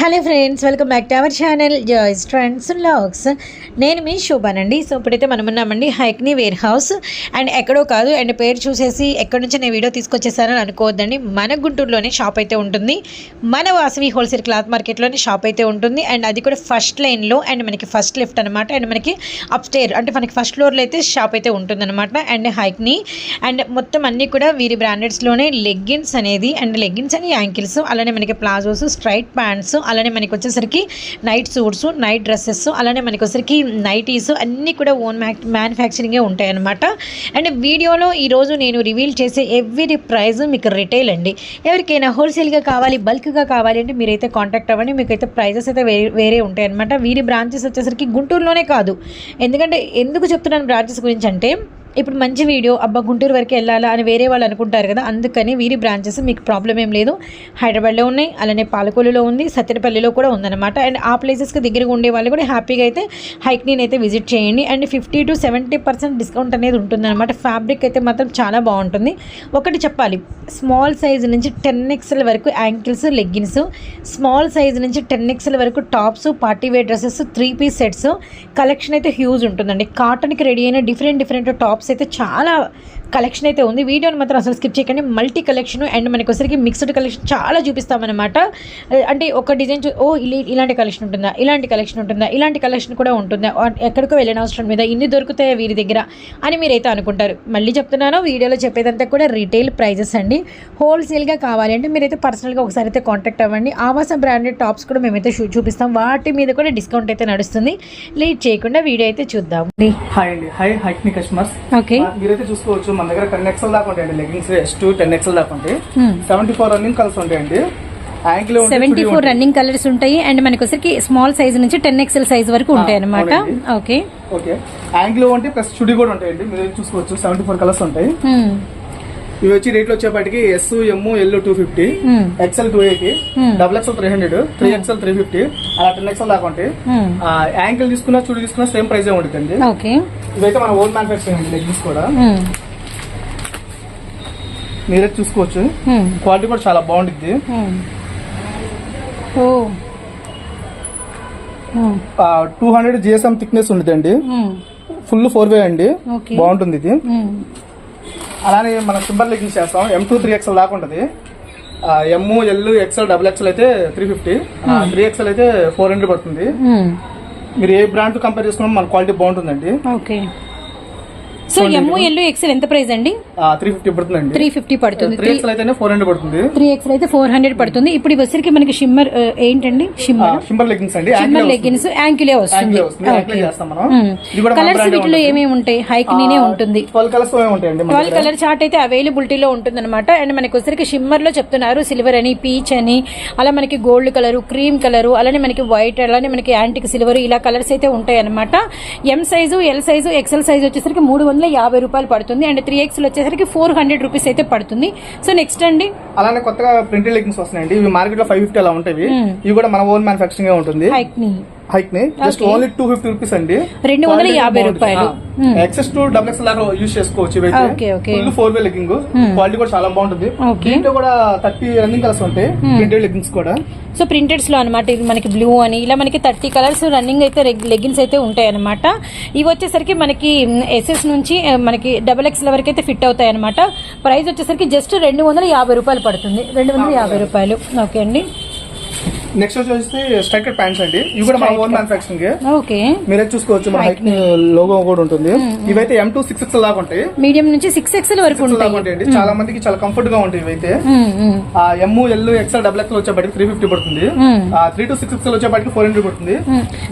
Hello friends welcome back to our channel Joy's trends logs నేను మీ శోభానండి. So ఇప్పుడైతే మనం ఉన్నామండి హైక్నీ వేర్ హౌస్. అండ్ ఎక్కడో కాదు అండ్ పేరు చూసేసి ఎక్కడి నుంచి నేను వీడియో తీసుకొచ్చేసానని అనుకోవద్దండి. మన గుంటూరులోనే షాప్ అయితే ఉంటుంది. మన వాసవి హోల్సేల్ క్లాత్ మార్కెట్లోనే షాప్ అయితే ఉంటుంది. అండ్ అది కూడా ఫస్ట్ లైన్లో అండ్ మనకి ఫస్ట్ లిఫ్ట్ అనమాట అండ్ మనకి అప్ స్టేర్ అంటే మనకి ఫస్ట్ ఫ్లోర్లో అయితే షాప్ అయితే ఉంటుందన్నమాట. అండ్ హైక్నీ అండ్ మొత్తం అన్నీ కూడా వీరి బ్రాండెడ్స్లోనే లెగ్గిన్స్ అనేది అండ్ లెగ్గిన్స్ అని యాంకిల్స్ అలానే మనకి ప్లాజోస్ స్ట్రైట్ ప్యాంట్స్ అలానే మనకి వచ్చేసరికి నైట్ సూట్స్ నైట్ డ్రెస్సెస్ అలానే మనకి వచ్చేసరికి నైటీస్ అన్నీ కూడా ఓన్ మ్యాక్ మ్యానుఫ్యాక్చరింగే ఉంటాయి అనమాట అండ్ వీడియోలో ఈరోజు నేను రివీల్ చేసే ఎవ్రీ ప్రైజ్ మీకు రిటైల్ అండి. ఎవరికైనా హోల్సేల్గా కావాలి బల్క్గా కావాలి అంటే మీరైతే కాంటాక్ట్ అవ్వండి. మీకు అయితే ప్రైజెస్ అయితే వేరే వేరే ఉంటాయి అనమాట వీరి బ్రాంచెస్ వచ్చేసరికి గుంటూరులోనే కాదు. ఎందుకంటే ఎందుకు చెప్తున్నాను బ్రాంచెస్ గురించి అంటే ఇప్పుడు మంచి వీడియో అబ్బా గుంటూరు వరకు వెళ్ళాలా అని వేరే వాళ్ళు అనుకుంటారు కదా అందుకని వీరి బ్రాంచెస్ మీకు ప్రాబ్లం ఏం లేదు. హైదరాబాద్లో ఉన్నాయి అలానే పాలకొల్లులో ఉంది సత్తెనపల్లిలో కూడా ఉందన్నమాట. అండ్ ఆ ప్లేసెస్కి దగ్గరగా ఉండే వాళ్ళు కూడా హ్యాపీగా అయితే హైక్నీని అయితే విజిట్ చేయండి. And fifty to seventy percent discount అనేది ఉంటుందన్నమాట. ఫ్యాబ్రిక్ అయితే మాత్రం చాలా బాగుంటుంది. ఒకటి చెప్పాలి స్మాల్ సైజ్ నుంచి టెన్ ఎక్స్ఎల్ వరకు యాంకిల్స్ లెగ్గిన్స్ స్మాల్ సైజ్ నుంచి టెన్ ఎక్స్ఎల్ వరకు tops party wear dresses three piece sets collection అయితే హ్యూజ్ ఉంటుందండి. కాటన్కి రెడీ అయిన డిఫరెంట్ డిఫరెంట్ టాప్స్ అయితే చాలా కలెక్షన్ అయితే ఉంది. వీడియోని మాత్రం అసలు స్కిప్ చేయకండి. మల్టీ కలెక్షన్ అండ్ మనకి వచ్చరికి మిక్స్డ్ కలెక్షన్ చాలా చూపిస్తామన్నమాట. అంటే ఒక డిజైన్ ఓ ఇలి- ఇలాంటి కలెక్షన్ ఉంటుందా? ఇలాంటి కలెక్షన్ ఉంటుందా? ఇలాంటి కలెక్షన్ కూడా ఉంటుందా? ఎక్కడికో వెళ్ళిన అవసరం మీద ఇన్ని దొరుకుతాయి వీరి దగ్గర? అని మీరైతే అనుకుంటారు. మళ్ళీ చెప్తున్నాను వీడియోలో చెప్పేదంతా కూడా రీటైల్ ప్రైజెస్ అండి. హోల్సేల్గా కావాలి అంటే మీరైతే పర్సనల్గా ఒకసారి అయితే కాంటాక్ట్ అవ్వండి. ఆవాస బ్రాండెడ్ టాప్స్ కూడా మేమైతే చూపిస్తాం. వాటి మీద కూడా డిస్కౌంట్ అయితే నడుస్తుంది. లేట్ చేయకుండా వీడియో అయితే చూద్దాం. హాయ్ అండి. హాయ్ హైక్ని కస్టమర్స్ ఓకే మీరైతే చూసుకోవచ్చు. మన దగ్గర టెన్ ఎక్స్ఎల్ దాకా ఉంటాయండి. Leggings S to ten XL దాకా ఉంటాయి. సెవెంటీ ఫోర్ రన్నింగ్ కలర్స్ ఉంటాయండి. సెవెంటీ ఫోర్ రన్నింగ్ కలర్స్ ఉంటాయి. అండ్ మనకి వచ్చరికి స్మాల్ సైజ్ నుంచి టెన్ ఎక్స్ఎల్ సైజ్ వరకు ఉంటాయి అనమాట. ఓకే ఓకే యాంకిల్ ఉంటే ప్లస్ చుడి కూడా ఉంటాయండి. మీరు చూసుకోవచ్చు. సెవెంటీ ఫోర్ కలర్స్ ఉంటాయి ఇవి వచ్చి రేట్లు వచ్చేపాటికి S M L two fifty XL two eighty double XL three hundred three XL three fifty అలా టెన్ ఎక్స్ఎల్ దాకా ఉంటాయి. యాంకిల్ తీసుకున్నా చుడి తీసుకున్నా సేమ్ ప్రైస్ ఉంటుందండి ఓకే ఇవైతే మన ఓన్ మ్యానుఫాక్చరింగ్ అండి లెగ్గింగ్స్ కూడా. మీరే చూసుకోవచ్చు. క్వాలిటీ కూడా చాలా బాగుంటుంది టూ హండ్రెడ్ జిఎస్ఎం థిక్నెస్ ఉంటుందండి ఫుల్ ఫోర్ వే అండి. బాగుంటుంది ఇది. అలానే మనం సింబల్ లెగ్గింగ్స్ చేస్తాం. ఎం టూ త్రీ ఎక్స్ఎల్ దాకా ఉంటుంది. M L XL double XL అయితే త్రీ ఫిఫ్టీ త్రీ ఎక్స్ఎల్ అయితే ఫోర్ హండ్రెడ్ పడుతుంది. మీరు ఏ బ్రాండ్ కంపేర్ చేసుకున్నా మన క్వాలిటీ బాగుంటుందండి. Okay. So M L XL ఎంత ప్రైస్ అండి? త్రీ ఫిఫ్టీ పడుతుందండి. త్రీ ఫిఫ్టీ పడుతుంది. త్రీ ఎక్స్ఎల్ అయితే ఫోర్ హండ్రెడ్ పడుతుంది. త్రీ ఎక్స్ఎల్ అయితే ఫోర్ హండ్రెడ్ పడుతుంది. ఇప్పుడు వచ్చరికి మనకి షిమ్మర్ ఏంటండి? షిమ్మర్ సింబల్ లెగ్గింగ్స్ అండి. షిమ్మర్ లెగ్గిన్స్ యాంకిలే వస్తుంది. కలర్స్ brand వీటిలో ఏమేమి ఉంటాయి? హైక్ నీనే ఉంటుంది. ట్వెల్వ్ కలర్స్ ఉంటాయండి మన ట్వెల్వ్ కలర్ చార్ట్ అయితే అవైలబిలిటీలో ఉంటుంది అనమాట అండ్ మనకి వచ్చరికి షిమ్మర్లో చెప్తున్నారు. సిల్వర్ అని పీచ్ అని అలా మనకి గోల్డ్ కలర్ క్రీమ్ కలర్ అలానే మనకి వైట్ అలానే మనకి యాంటిక్ సిల్వర్ ఇలా కలర్స్ అయితే ఉంటాయి అనమాట M size L size XL size వచ్చేసరికి మూడు వందల యాభై రూపాయలు పడుతుంది అండ్ త్రీ ఎక్స్ఎల్ వచ్చేసరికి ఫోర్ హండ్రెడ్ రూపీస్ అయితే పడుతుంది. సో నెక్స్ట్ అండి? అలానే కొత్తగా ప్రింటెడ్ లెగ్గింగ్స్ వస్తున్నాయండి. ఇవి మార్కెట్లో ఫైవ్ ఫిఫ్టీ అలా ఉంటాయి. ఇవి కూడా మన ఓన్ మ్యానుఫాక్చరింగ్ ఉంటుంది. Hyknee just only two fifty rupees అండి. రెండు వందల యాభై రూపాయలు. ఎక్సెస్ టు డబుల్ ఎక్స్ లాగా యూజ్ చేసుకోవచ్చు ఇవైతే. Full four way legging quality కూడా చాలా బాగుంటుంది. దీంట్లో కూడా థర్టీ రన్నింగ్ కలర్స్ ఉంటాయి. ప్రింటెడ్ లెగ్గింగ్స్ కూడా. సో ప్రింటెడ్స్లో అనమాట ఇది మనకి బ్లూ అని ఇలా మనకి థర్టీ కలర్స్ రన్నింగ్ అయితే లెగ్గిన్స్ అయితే ఉంటాయి అనమాట ఇవి వచ్చేసరికి మనకి ఎస్ఎస్ నుంచి మనకి డబల్ ఎక్స్ వరకు అయితే ఫిట్ అవుతాయి అనమాట ప్రైస్ వచ్చేసరికి జస్ట్ రెండు వందల యాభై రూపాయలు పడుతుంది. రెండు వందల యాభై రూపాయలు. ఓకే అండి. నెక్స్ట్ వచ్చేసి స్ట్రైకెడ్ ప్యాంట్స్ అండి. ఇవి కూడా మన ఓన్ మ్యానుఫాక్చరింగ్ ఓకే. మీరే చూసుకోవచ్చు మన హైక్ లోగో కూడా ఉంటుంది. ఇవైతే ఎం టూ సిక్స్ ఎక్స్ దాకా ఉంటాయి. మీడియం నుంచి సిక్స్ ఎక్స్ఎల్ వరకు ఉంటాయి. చాలా మందికి చాలా కంఫర్ట్గా ఉంటాయి ఇవైతే. M L XL double XL వచ్చేప్పటికి త్రీ ఫిఫ్టీ పడుతుంది. త్రీ టు సిక్స్ ఎక్స్ఎల్ వచ్చేప్పటికి ఫోర్ హండ్రెడ్ పడుతుంది.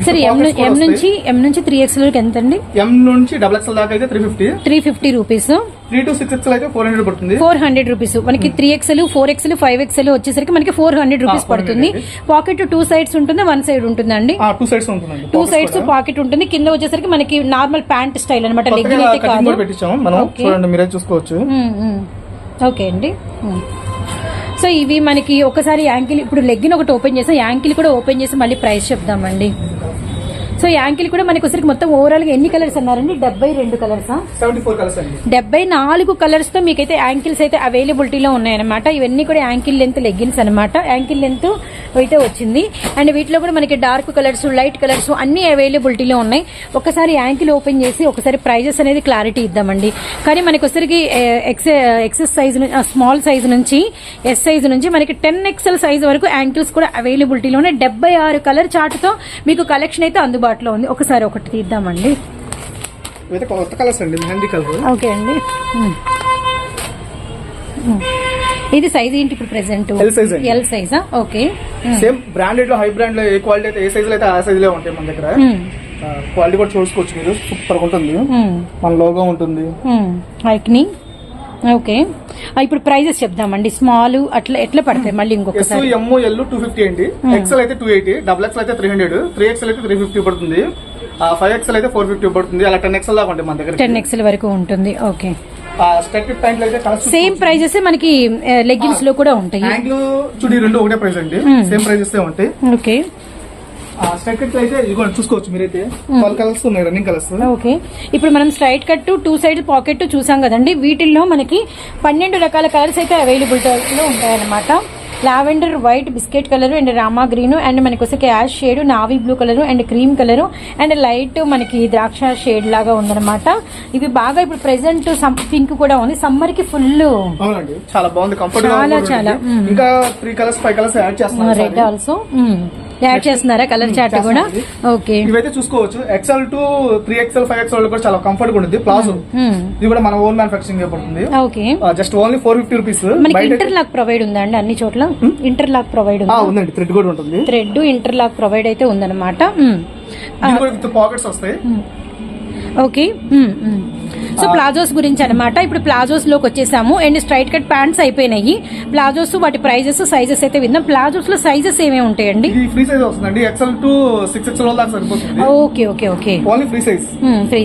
సరే ఎం ఎం నుంచి ఎం నుంచి త్రీ ఎక్స్ఎల్ వరకు ఎంత అండి ఎం నుంచి డబుల్ ఎక్స్ఎల్ దాకా అయితే three fifty three fifty rupees three to six XL అయితే ఫోర్ హండ్రెడ్ పడుతుంది. ఫోర్ హండ్రెడ్ రూపీస్ మనకి three XL four XL five XL వచ్చేసరికి మనకి ఫోర్ హండ్రెడ్ రూపీస్ పడుతుంది. పాకెట్ టూ సైడ్స్ ఉంటుంది వన్ సైడ్ ఉంటుందండి. టూ సైడ్స్ ఉంటుందండి. టూ సైడ్స్ పాకెట్ ఉంటుంది. కింద వచ్చేసరికి మనకి నార్మల్ ప్యాంట్ స్టైల్ అనమాట లెగ్గిన్ అయితే కాదు. చూడండి మీరే చూసుకోవచ్చు. ఓకే అండి. సో ఇవి మనకి ఒకసారి యాంకిల్ ఇప్పుడు లెగ్గిన్ ఒకటి ఓపెన్ చేసాం. యాంకిల్ కూడా ఓపెన్ చేసి మళ్ళీ ప్రైస్ చెప్దామండి. సో యాంకిల్ కూడా మనకి ఒకసారి మొత్తం ఓవరాల్గా ఎన్ని కలర్స్ అన్నారండి? డెబ్బై రెండు కలర్సా డెబ్బై నాలుగు కలర్స్తో మీకైతే యాంకిల్స్ అయితే అవైలబిలిటీలో ఉన్నాయన్నమాట. ఇవన్నీ కూడా యాంకిల్ లెంత్ లెగ్గిన్స్ అనమాట యాంకిల్ లెంత్ అయితే వచ్చింది. అండ్ వీటిలో కూడా మనకి డార్క్ కలర్స్ లైట్ కలర్స్ అన్ని అవైలబిలిటీలో ఉన్నాయి. ఒకసారి యాంకిల్ ఓపెన్ చేసి ఒకసారి ప్రైజెస్ అనేది క్లారిటీ ఇద్దామండి. కానీ మనకి ఒకసారికి X XS size small size నుంచి ఎస్ సైజ్ నుంచి మనకి టెన్ ఎక్స్ఎల్ సైజ్ వరకు యాంకిల్స్ కూడా అవైలబిలిటీలో ఉన్నాయి డెబ్బై ఆరు కలర్ చార్ట్తో మీకు కలెక్షన్ అయితే అందుబాటులో ఉంది. ఒకసారి ఒకటి తీద్దామండి. కొత్త కలర్స్ అండి మెహందీ కలర్. ఓకే అండి. ఇది సైజ్ ఏంటి ఇప్పుడు ప్రెసెంట్? Size అండి. ఎల్ సైజా ఓకే. సేమ్ బ్రాండెడ్లో హై బ్రాండ్లో ఏ క్వాలిటీ అయితే ఏ సైజ్ అయితే ఆ సైజ్లో ఉంటాయి మన దగ్గర. క్వాలిటీ కూడా చూసుకోవచ్చు మీరు. సూపర్ ఉంటుంది. మన లోగో ఉంటుంది. మ్మ్. ఓకే. ఇప్పుడు ప్రైజెస్ చెప్దామండి. స్మాల్ అట్లా ఎట్లా పడతాయి? మళ్ళీ ఇంకొకసారి. ఎమ్ ఎల్ టూ ఫిఫ్టీ అండి. ఎక్సెల్ అయితే టూ ఎయిటీ డబుల్ ఎక్సెల్ అయితే త్రీ హండ్రెడ్ త్రీ ఎక్సెల్ అయితే త్రీ ఫిఫ్టీ పడుతుంది. ఫైవ్ ఎక్సెల్ అయితే ఫోర్ ఫిఫ్టీ పడుతుంది. అలా టెన్ ఎక్సెల్ దాకా ఉంటాయి మన దగ్గర. టెన్ ఎక్స్ఎల్ వరకు ఉంటుంది. ఓకే. సేమ్ ప్రైజెస్ మనకి లెగ్గిన్స్లో కూడా ఉంటాయి. చుడి రెండు ఒకటే ప్రైస్ అండి. సేమ్ ప్రైజెస్ ఉంటాయి. ఓకే. స్టెక్ అయితే ఇదిగోండి చూసుకోవచ్చు మీరైతే. ట్వెల్వ్ కలర్స్ ఉన్నాయి రన్నింగ్ కలర్స్. ఓకే. ఇప్పుడు మనం straight cut two side pocket చూసాం కదండి. వీటిల్లో మనకి పన్నెండు రకాల కలర్స్ అయితే అవైలబిలిటీలో ఉంటాయన్నమాట. Lavender white biscuit colour and Rama green and మనకి వచ్చే ash shade navy blue colour and cream colour and light మనకి ద్రాక్ష షేడ్ లాగా ఉందన్నమాట. ఇవి బాగా ఇప్పుడు ప్రెసెంట్ పింక్ కూడా ఉంది. సమ్మర్కి ఫుల్ చాలా బాగుంది. కంఫర్ట్ చాలా, చాలా. ఇంకా three colours five colours add red also add చేస్తున్నారా? కలర్ చార్ట్ కూడా? ఓకే ఇవైతే చూసుకోవచ్చు. XL to three XL five XL కూడా చాలా కంఫర్ట్గా ఉంటుంది ప్లాజో ఇది కూడా మన ఓన్ మ్యానుఫాక్చరింగ్ పడుతుంది. Okay just only four fifty rupees మనకి ఇంటర్ లాక్ ప్రొవైడ్ ఉందా అండి అన్ని చోట్ల? ఇంటర్ లాక్ ప్రొవైడ్ ఉందా? ఉందండి. థ్రెడ్ కూడా ఉంటుంది. థ్రెడ్ ఇంటర్ లాక్ ప్రొవైడ్ అయితే ఉందన్నమాట. మ్మ్. ఇది కూడా విత్ పాకెట్స్ వస్తాయి. ఓకే. సో ప్లాజోస్ గురించి అనమాట ఇప్పుడు ప్లాజోస్లోకి వచ్చేసాము. అండ్ స్ట్రైట్ కట్ ప్యాంట్స్ అయిపోయినాయి. ప్లాజోస్ వాటి ప్రైజెస్ సైజెస్ అయితే విందాం. ప్లాజోస్లో సైజెస్ ఏమేమి ఉంటాయండి? ఇది ఫ్రీ సైజ్ వస్తుందండి. ఎక్సెల్ టు సిక్స్ ఎక్సెల్ దాకా సరిపోతుంది. Okay okay okay. Only free size free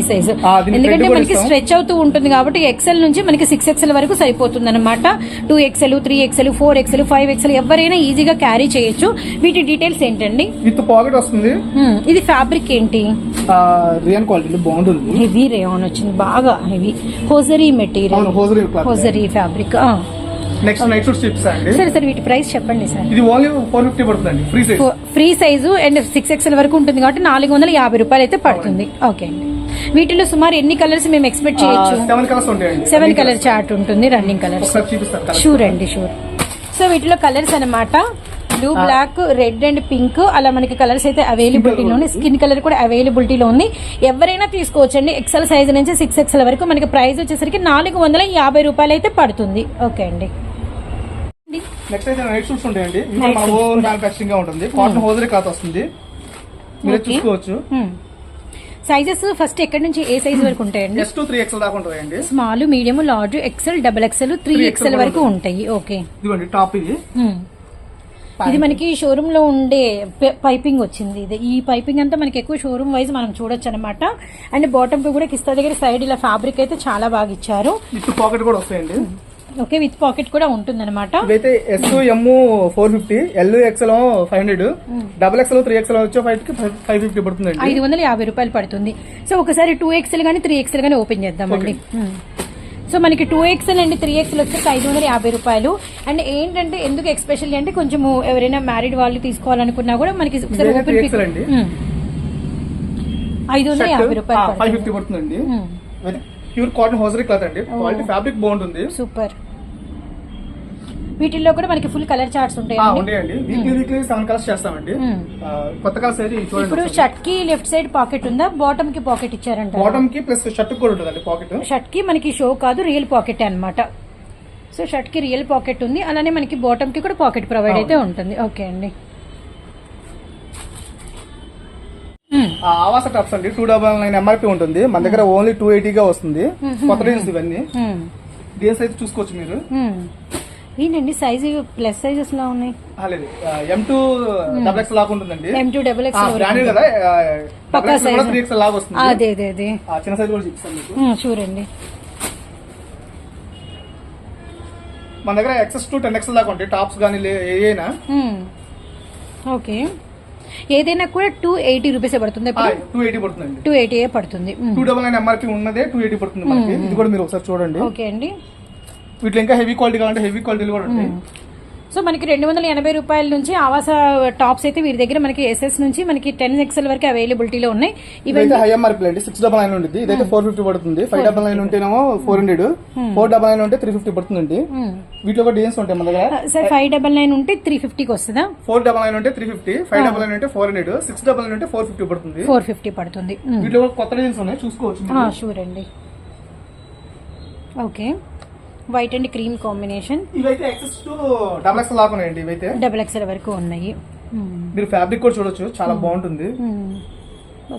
ఎందుకంటే మనకి. స్ట్రెచ్ అవుతూ ఉంటుంది కాబట్టి ఎక్సెల్ నుంచి మనకి సిక్స్ ఎక్సెల్ వరకు సరిపోతుంది అనమాట two XL three XL four XL five XL ఎవరైనా ఈజీగా క్యారీ చేయొచ్చు. వీటి డీటెయిల్స్ ఏంటండి? విత్ పాకెట్ వస్తుంది. ఇది ఫ్యాబ్రిక్ ఏంటి? రియన్ క్వాలిటీ బాగుంటుంది హెవీ రేయాన్ వచ్చింది. బాగా హెవీ హోజరీ అవును material hosiery hosiery fabric next night suit stripes అండి. సరే సరే వీటి ప్రైస్ చెప్పండి సార్. ఇది ఓన్లీ ఫోర్ ఫిఫ్టీ పడుతుందండి free size free size and six XL వరకు ఉంటుంది కాబట్టి నాలుగు వందల యాభై రూపాయలు అయితే పడుతుంది. ఓకే అండి. వీటిలో సుమారు ఎన్ని కలర్స్ మేము ఎక్స్పెక్ట్ చేయొచ్చు? సెవెన్ కలర్స్ ఉంటాయండి. సెవెన్ కలర్ చార్ట్ ఉంటుంది రన్నింగ్ కలర్స్. షూర్ అండి షూర్ సో వీటిలో కలర్స్ అన్నమాట. Blue black red and pink. అలా మనకి కలర్స్ అయితే అవైలబిలిటీలో ఉన్నాయి స్కిన్ కలర్ కూడా అవైలబిలిటీలో ఉంది. ఎవరైనా తీసుకోవచ్చు అండి ఎక్సెల్ సైజ్ నుంచి సిక్స్ ఎక్సెల్ వరకు మనకి ప్రైస్ వచ్చేసరికి నాలుగు వందల యాభై రూపాయలు అయితే పడుతుంది. ఓకే అండి. నెక్స్ట్ అయితే నైట్ షూట్స్ ఉంటాయండి. ఇది కూడా మన ఓన్ మ్యానుఫాక్చరింగ్గా ఉంటుంది. కాటన్ హోజరీ క్లాత్ వస్తుంది. మీరు Okay. చూసుకోవచ్చు. సైజెస్ ఫస్ట్ ఎక్కడి నుంచి ఏ సైజ్ వరకు ఉంటాయండి? ఎస్ టు త్రీ ఎక్స్ఎల్ దాకా ఉంటాయండి. Small medium large XL double XL three 3XL XL వరకు ఉంటాయి. ఓకే ఇదిగోండి టాప్ ఇది. Hmm. ఇది మనకి షోరూమ్లో ఉండే పైపింగ్ వచ్చింది. ఇది ఈ పైపింగ్ అంతా మనకి ఎక్కువ షోరూమ్ వైజ్ మనం చూడొచ్చు అనమాట అండ్ బాటమ్కి కూడా కిస్తా దగ్గర సైడ్ ఇలా ఫ్యాబ్రిక్ అయితే చాలా బాగా ఇచ్చారు. పాకెట్ కూడా వస్తాయండి. ఓకే విత్ పాకెట్ కూడా ఉంటుంది అనమాట S M four fifty L XL five hundred double XL three XL వచ్చే ఫైవ్ ఫైవ్ ఫిఫ్టీ పడుతుందండి. ఐదు వందల యాభై రూపాయలు పడుతుంది. సో ఒకసారి టూ ఎక్స్ఎల్ కానీ త్రీ ఎక్స్ఎల్ కానీ ఓపెన్ చేద్దామండి. Hmm. సో మనకి టూ ఎక్స్ఎల్ అండి త్రీ ఎక్స్ఎల్ వచ్చేసి ఐదు వందల యాభై రూపాయలు అండ్ ఏంటంటే ఎందుకు ఎక్స్పెషల్లీ అంటే కొంచెము ఎవరైనా మ్యారీడ్ వాళ్ళు తీసుకోవాలనుకున్నా కూడా మనకి ఒకసారి ఇదైతే ఓపెన్ 3XL అండి. ఐదు వందల యాభై రూపాయలు ఫైవ్ పడుతుంది. ఫిఫ్టీ పడుతుందండి. ప్యూర్ కాటన్ హోజరీ క్లాత్ అండి క్వాలిటీ ఫ్యాబ్రిక్ బాగుంటుంది సూపర్ వీటిల్లో కూడా మనకి ఫుల్ కలర్ చార్ట్స్ ఆ, ఉంటాయండి ఉంటాయండి వీక్లీ వీక్లీ సెవెన్ కలర్స్ చేస్తామండి. Hmm. ఆ, కొత్త కలర్స్ అయితే ఇవి ఇప్పుడు షర్ట్కి లెఫ్ట్ సైడ్ పాకెట్ ఉందా? బాటమ్కి పాకెట్ ఇచ్చారంట బాటమ్కి ప్లస్ షర్ట్ కూడా ఉంటుందండి పాకెట్ షర్ట్కి మనకి షో కాదు రియల్ పాకెట్ అన్నమాట. సో షర్ట్కి రియల్ పాకెట్ ఉంది. అలానే మనకి బాటమ్కి కూడా పాకెట్ ప్రొవైడ్ అయితే ఉంటుంది. ఓకే అండి. ఆ ఆవాస టాప్స్ అండి. టూ డబల్ నైన్ ఎంఆర్పీ ఉంటుంది. మన దగ్గర ఓన్లీ టూ గా వస్తుంది. కొత్త డిజైన్స్ ఇవన్నీ. డిజైన్స్ అయితే చూసుకోవచ్చు మీరు. ఏంటండి సైజ్ ప్లస్ సైజెస్ లా ఉన్నాయి? ఎం టూ డబల్ ఎక్స్ లాగా ఉంటుందండి. M two double X branded కదా పక్కా size. త్రీ ఎక్స్ లాగా వస్తుంది. అదే అదే అదే. ఆ, చిన్న సైజ్ కూడా చూపిస్తాను మీకు. మ్మ్, చూడండి. మన దగ్గర ఎక్సెస్ టు టెన్ ఎక్స్ దాకా ఉంటాయి. టాప్స్ కానీ ఏ అయినా మ్మ్. ఓకే ఏదైనా కూడా టూ ఎయిటీ రూపీస్ పడుతుంది టూ ఎయిటీ పడుతుందండి. టూ ఎయిటీ పడుతుంది. టూ డబల్ నైన్ ఎంఆర్పీ ఉన్నదే టూ ఎయిటీ పడుతుంది మనకి. ఇది కూడా మీరు ఒకసారి చూడండి. ఓకే అండి. వీటిలో ఇంకా హెవీ క్వాలిటీ కావాలంటే హెవీ క్వాలిటీలు కూడా ఉంటాయి. సో మనకి రెండు వందల ఎనభై రూపాయల నుంచి ఆవాస టాప్స్ అయితే వీరి దగ్గర మనకి ఎస్ఎస్ నుంచి మనకి టెన్ ఎక్స్ఎల్ వరకు అవైలబిలిటీలో ఉన్నాయి. ఇవన్నీ ఇదైతే హై ఎంఆర్పీ అండి. సిక్స్ డబల్ నైన్ ఉంటుంది ఇదైతే ఫోర్ ఫిఫ్టీ పడుతుంది. ఫైవ్ డబల్ నైన్ ఉంటేనేమో four hundred four double nine ఉంటే త్రీ ఫిఫ్టీ పడుతుందండి. మ్మ్. వీటిలో కూడా డిజైన్స్ ఉంటాయి మన దగ్గర. సార్ ఫైవ్ డబల్ నైన్ ఉంటే త్రీ ఫిఫ్టీకి వస్తుందా? ఫోర్ డబల్ నైన్ ఉంటే three fifty five double nine ఉంటే four hundred six double nine ఉంటే ఫోర్ ఫిఫ్టీ పడుతుంది. ఫోర్ ఫిఫ్టీ పడుతుంది. వీటిలో కొత్త డిజైన్స్ ఉన్నాయి. చూసుకోవచ్చు. షూర్ అండి. Okay white and cream combination. ఇవైతే ఎక్సెస్ టు డబల్ ఎక్స్ లాగా ఉన్నాయండి ఇవైతే. డబల్ ఎక్స్ఎల్ వరకు ఉన్నాయి. మీరు ఫ్యాబ్రిక్ కూడా చూడొచ్చు చాలా బాగుంటుంది.